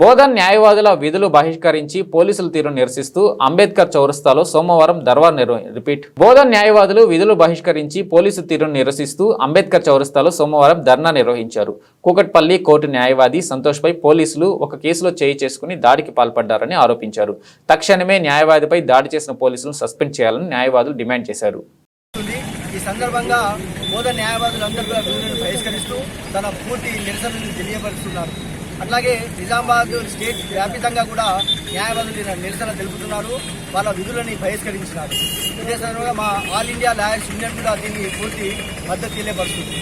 బోధన్ న్యాయవాదుల విధులు బహిష్కరించి పోలీసుల తీరును నిరసిస్తూ అంబేద్కర్ చౌరస్తాలో సోమవారం దర్వా రిపీట్. బోధన్ న్యాయవాదులు విధులు బహిష్కరించి పోలీసు తీరును నిరసిస్తూ అంబేద్కర్ చౌరస్తాలో సోమవారం ధర్నా నిర్వహించారు. కూకట్పల్లి కోర్టు న్యాయవాది సంతోష్పై పోలీసులు ఒక కేసులో చేయి చేసుకుని దాడికి పాల్పడ్డారని ఆరోపించారు. తక్షణమే న్యాయవాదిపై దాడి చేసిన పోలీసులను సస్పెండ్ చేయాలని న్యాయవాదులు డిమాండ్ చేశారు. ఈ సందర్భంగా బోధ న్యాయవాదులందరూ కూడా బహిష్కరిస్తూ తన పూర్తి నిరసనను తెలియపరుస్తున్నారు. అట్లాగే నిజామాబాద్ స్టేట్ వ్యాపితంగా కూడా న్యాయవాదులు నిరసన తెలుపుతున్నారు. వాళ్ళ విధులని బహిష్కరించినారు. ఇదే సందర్భంగా మా ఆల్ ఇండియా లాయర్స్ యూనియన్ కూడా దీన్ని పూర్తి మద్దతు తెలియపరుస్తుంది.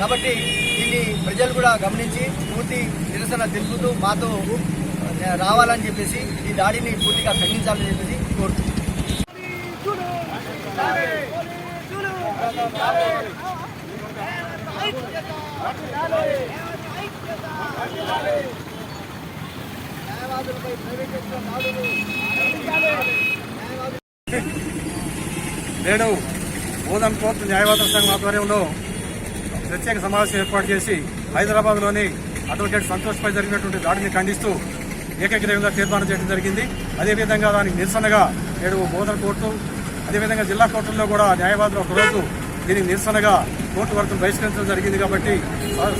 కాబట్టి దీన్ని ప్రజలు కూడా గమనించి పూర్తి నిరసన తెలుపుతూ మాతో రావాలని చెప్పేసి ఈ దాడిని పూర్తిగా ఖండించాలని చెప్పేసి కోరుతున్నాం. నేడు బోధన్ కోర్టు న్యాయవాదుల సంఘం ఆధ్వర్యంలో ప్రత్యేక సమావేశం ఏర్పాటు చేసి హైదరాబాద్లోని అడ్వకేట్ సంతోష్పై జరిగినటువంటి దాడిని ఖండిస్తూ ఏకగ్రీవంగా తీర్మానం చేయడం జరిగింది. అదేవిధంగా దానికి నిరసనగా నేడు బోధన కోర్టు అదేవిధంగా జిల్లా కోర్టుల్లో కూడా న్యాయవాదులు ఒకరోజు దీనికి నిరసనగా కోర్టు వరకు బహిష్కరించడం జరిగింది కాబట్టి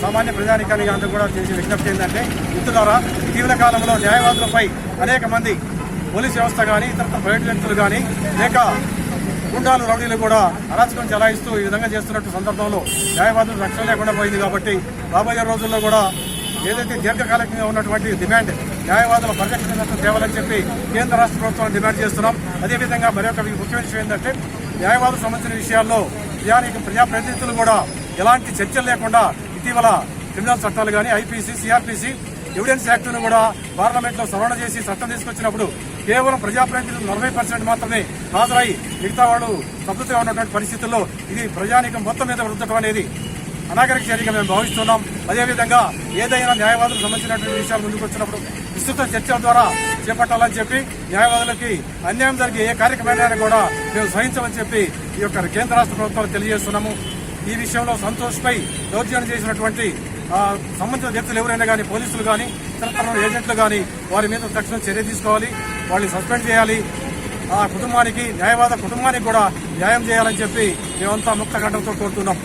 సామాన్య ప్రజానికానికి అంతా కూడా చేసే విజ్ఞప్తి ఏంటంటే మిత్రులారా ఇటీవల కాలంలో న్యాయవాదులపై అనేక మంది పోలీస్ వ్యవస్థ కానీ ఇతర ప్రైవేట్ వ్యక్తులు కానీ లేక గుండాలు రౌడీలు కూడా అరాచకం చెలాయిస్తూ ఈ విధంగా చేస్తున్నట్టు సందర్భంలో న్యాయవాదులు రక్షణ లేకుండా పోయింది కాబట్టి రాబోయే రోజుల్లో కూడా ఏదైతే దీర్ఘకాలికంగా ఉన్నటువంటి డిమాండ్ న్యాయవాదుల పరిరక్షణ తేవాలని చెప్పి కేంద్ర రాష్ట్ర ప్రభుత్వం డిమాండ్ చేస్తున్నాం. అదేవిధంగా మరొక ముఖ్యమైన విషయం ఏంటంటే న్యాయవాదులకు సంబంధించిన విషయాల్లో ప్రజానికి ప్రజాప్రతినిధులు కూడా ఎలాంటి చర్చలు లేకుండా ఇటీవల క్రిమినల్ చట్టాలు కానీ ఐపీసీ సిఆర్పీసీ ఎవిడెన్స్ యాక్ట్ను కూడా పార్లమెంట్లో సవరణ చేసి చట్టం తీసుకొచ్చినప్పుడు కేవలం ప్రజాప్రతినిధులు నలభై పర్సెంట్ మాత్రమే హాజరై మిగతా వాళ్ళు స్తబ్దతగా ఉన్నటువంటి పరిస్థితుల్లో ఇది ప్రజానీకం మొత్తం మీద వృద్ధకం అనేది అనాగరిక చర్యగా మేము భావిస్తున్నాం. అదేవిధంగా ఏదైనా న్యాయవాదులకు సంబంధించినటువంటి విషయాలు ముందుకు వచ్చినప్పుడు విస్తృత చర్చల ద్వారా చేపట్టాలని చెప్పి న్యాయవాదులకి అన్యాయం జరిగే ఏ కార్యక్రమాన్ని కూడా మేము సహించమని చెప్పి ఈ యొక్క కేంద్ర రాష్ట్ర ప్రభుత్వాలు తెలియజేస్తున్నాము. ఈ విషయంలో సంతోష్పై దౌర్జన్యం చేసినటువంటి సంబంధిత వ్యక్తులు ఎవరైనా కానీ పోలీసులు కానీ ఇతర ఏజెంట్లు కానీ వారి మీద తక్షణ చర్య తీసుకోవాలి. వాళ్ళని సస్పెండ్ చేయాలి. ఆ కుటుంబానికి న్యాయవాద కుటుంబానికి కూడా న్యాయం చేయాలని చెప్పి మేమంతా ముక్త కంఠంతో కోరుతున్నాం.